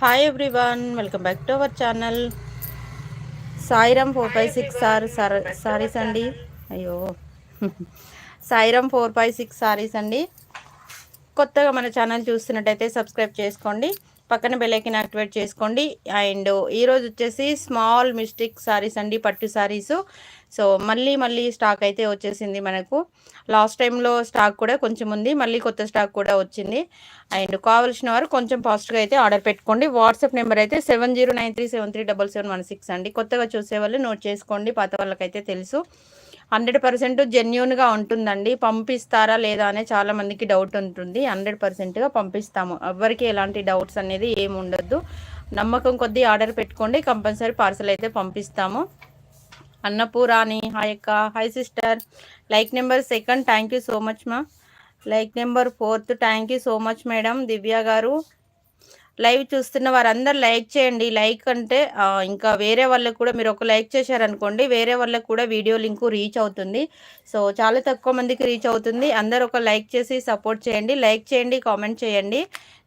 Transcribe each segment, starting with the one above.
Hi everyone welcome back to our channel Sairam four five six sir sarees అండి అయ్యో Sairam four five six sarees అండి కొత్తగా మన channel చూస్తున్నట్టయితే subscribe చేసుకోండి. పక్కన బెల్లైకిన్ యాక్టివేట్ చేసుకోండి. అండ్ ఈరోజు వచ్చేసి స్మాల్ మిస్టేక్ సారీస్ అండి పట్టు సారీస్ సో మళ్ళీ మళ్ళీ స్టాక్ అయితే వచ్చేసింది మనకు. లాస్ట్ టైంలో స్టాక్ కూడా కొంచెం ఉంది మళ్ళీ కొత్త స్టాక్ కూడా వచ్చింది. అండ్ కావాల్సిన వారు కొంచెం ఫాస్ట్గా అయితే ఆర్డర్ పెట్టుకోండి. వాట్సాప్ నెంబర్ అయితే seven zero nine three seven three double seven one six అండి. కొత్తగా చూసే వాళ్ళు నోట్ చేసుకోండి పాత వాళ్ళకైతే తెలుసు. హండ్రెడ్ పర్సెంట్ జెన్యున్గా ఉంటుందండి. పంపిస్తారా లేదా అనే చాలా మందికి డౌట్ ఉంటుంది. హండ్రెడ్ పర్సెంట్గా పంపిస్తాము. ఎవరికి ఎలాంటి డౌట్స్ అనేది ఏమి ఉండద్దు. నమ్మకం కొద్దీ ఆర్డర్ పెట్టుకోండి. కంపల్సరీ పార్సల్ అయితే పంపిస్తాము. అన్నపూరాణి హాయ్ అక్క. Hi sister. Like number second. Thank you so much మా like number fourth. Thank you so much madam. Divya గారు. లైవ్ చూస్తున్న వారందరూ లైక్ చేయండి. లైక్ అంటే ఇంకా వేరే వాళ్ళకు కూడా మీరు ఒక లైక్ చేశారనుకోండి వేరే వాళ్ళకు కూడా వీడియో లింకు రీచ్ అవుతుంది. సో చాలా తక్కువ మందికి రీచ్ అవుతుంది. అందరు ఒక లైక్ చేసి సపోర్ట్ చేయండి. లైక్ చేయండి కామెంట్ చేయండి.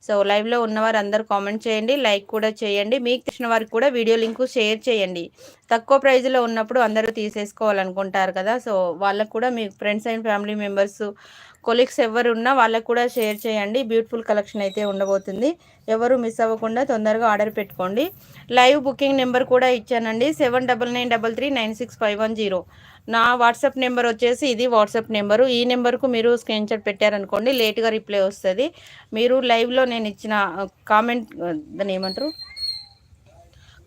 సో లైవ్లో ఉన్నవారు అందరు కామెంట్ చేయండి లైక్ కూడా చేయండి. మీకు తెలిసిన వారికి కూడా వీడియో లింకు షేర్ చేయండి. తక్కువ ప్రైజ్లో ఉన్నప్పుడు అందరూ తీసేసుకోవాలనుకుంటారు కదా. సో వాళ్ళకు కూడా మీ friends and family members colleagues ఎవరు ఉన్నా వాళ్ళకు కూడా షేర్ చేయండి. బ్యూటిఫుల్ కలెక్షన్ అయితే ఉండబోతుంది. ఎవరు మిస్ అవ్వకుండా తొందరగా ఆర్డర్ పెట్టుకోండి. లైవ్ బుకింగ్ నెంబర్ కూడా ఇచ్చానండి. Seven double nine double three nine six five one zero నా వాట్సాప్ నెంబర్ వచ్చేసి ఇది వాట్సాప్ నెంబరు. ఈ నెంబర్కు మీరు స్క్రీన్ షాట్ పెట్టారనుకోండి లేట్గా రిప్లై వస్తుంది. మీరు లైవ్లో నేను ఇచ్చిన కామెంట్ దాన్ని ఏమంటారు?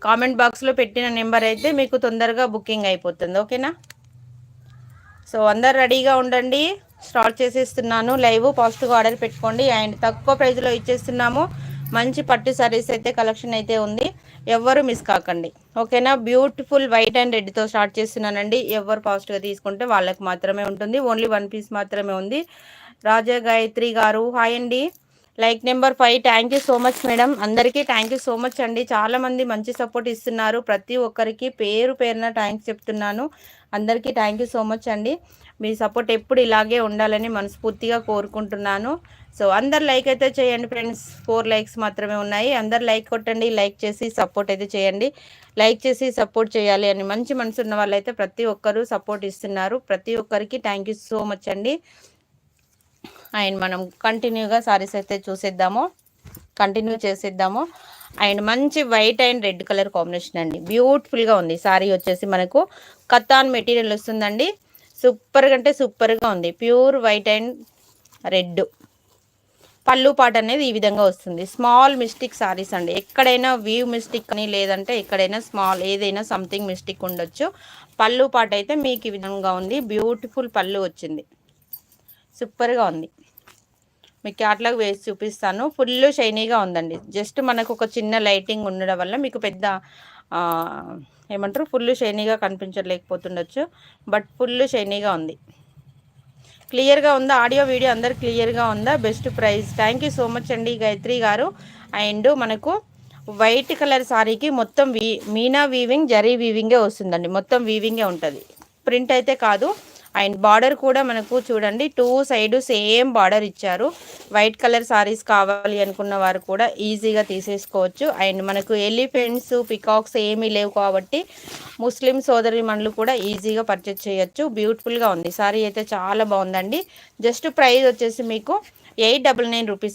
కామెంట్ బాక్స్లో పెట్టిన నెంబర్ అయితే మీకు తొందరగా బుకింగ్ అయిపోతుంది. ఓకేనా? సో అందరు రెడీగా ఉండండి. స్టార్ట్ చేసేస్తున్నాను. లైవ్ పాజిటివ్గా ఆర్డర్ పెట్టుకోండి. అండ్ తక్కువ ప్రైజ్లో ఇచ్చేస్తున్నాము. మంచి పట్టు సారీస్ అయితే కలెక్షన్ అయితే ఉంది. ఎవ్వరు మిస్ కాకండి. ఓకేనా బ్యూటిఫుల్ వైట్ అండ్ రెడ్తో స్టార్ట్ చేస్తున్నానండి. ఎవరు పాజిటివ్గా తీసుకుంటే వాళ్ళకి మాత్రమే ఉంటుంది. ఓన్లీ వన్ పీస్ మాత్రమే ఉంది. రాజా గాయత్రి గారు హాయ్ అండి. Like number five. Thank you so much madam అందరికీ థ్యాంక్ యూ సో మచ్ అండి. చాలామంది మంచి సపోర్ట్ ఇస్తున్నారు. ప్రతి ఒక్కరికి పేరు పేరున థ్యాంక్స్ చెప్తున్నాను. అందరికీ థ్యాంక్ యూ సో మచ్ అండి. మీ సపోర్ట్ ఎప్పుడు ఇలాగే ఉండాలని మనస్ఫూర్తిగా కోరుకుంటున్నాను. సో అందరు లైక్ అయితే చేయండి ఫ్రెండ్స్ ఫోర్ లైక్స్ మాత్రమే ఉన్నాయి. అందరు లైక్ కొట్టండి. లైక్ చేసి సపోర్ట్ అయితే చేయండి. లైక్ చేసి సపోర్ట్ చేయాలి అని మంచి మనసు ఉన్న వాళ్ళైతే ప్రతి ఒక్కరూ సపోర్ట్ ఇస్తున్నారు. ప్రతి ఒక్కరికి థ్యాంక్ సో మచ్ అండి. అండ్ మనం కంటిన్యూగా సారీస్ అయితే చూసేద్దాము. కంటిన్యూ చేసేద్దాము. అండ్ మంచి white and red colour combination అండి. బ్యూటిఫుల్గా ఉంది. సారీ వచ్చేసి మనకు కత్తాన్ మెటీరియల్ వస్తుందండి. సూపర్ అంటే సూపర్గా ఉంది. Pure white and red. పళ్ళు పాట అనేది ఈ విధంగా వస్తుంది. స్మాల్ మిస్టిక్ సారీస్ అండి. ఎక్కడైనా వ్యూ మిస్టేక్ అని లేదంటే ఎక్కడైనా స్మాల్ ఏదైనా సంథింగ్ మిస్టేక్ ఉండొచ్చు. పళ్ళు పాట అయితే మీకు ఈ విధంగా ఉంది. బ్యూటిఫుల్ పళ్ళు వచ్చింది. సూపర్గా ఉంది. మీకు క్యాట్లాగ్ వేసి చూపిస్తాను. ఫుల్ షైనీగా ఉందండి. జస్ట్ మనకు ఒక చిన్న లైటింగ్ ఉండడం వల్ల మీకు పెద్ద ఏమంటారు? ఫుల్ షైనీగా కనిపించలేకపోతుండొచ్చు. బట్ ఫుల్ షైనీగా ఉంది. క్లియర్గా ఉందా? ఆడియో వీడియో అందరు క్లియర్గా ఉందా? Best price thank you so much అండి గాయత్రి గారు. అండ్ మనకు వైట్ కలర్ శారీకి మొత్తం వీ మీనా వీవింగ్ జరీ వీవింగే వస్తుందండి. మొత్తం వీవింగే ఉంటుంది. ప్రింట్ అయితే కాదు. అండ్ బార్డర్ కూడా మనకు చూడండి టూ సైడ్ సేమ్ బార్డర్ ఇచ్చారు. వైట్ కలర్ సారీస్ కావాలి అనుకున్న వారు కూడా ఈజీగా తీసేసుకోవచ్చు. అండ్ మనకు ఎలిఫెంట్స్ పికాక్స్ ఏమీ లేవు కాబట్టి ముస్లిం సోదరి మనలు కూడా ఈజీగా పర్చేజ్ చేయొచ్చు. బ్యూటిఫుల్గా ఉంది. సారీ అయితే చాలా బాగుందండి. జస్ట్ ప్రైస్ వచ్చేసి మీకు ఎయిట్ డబల్ నైన్ రూపీస్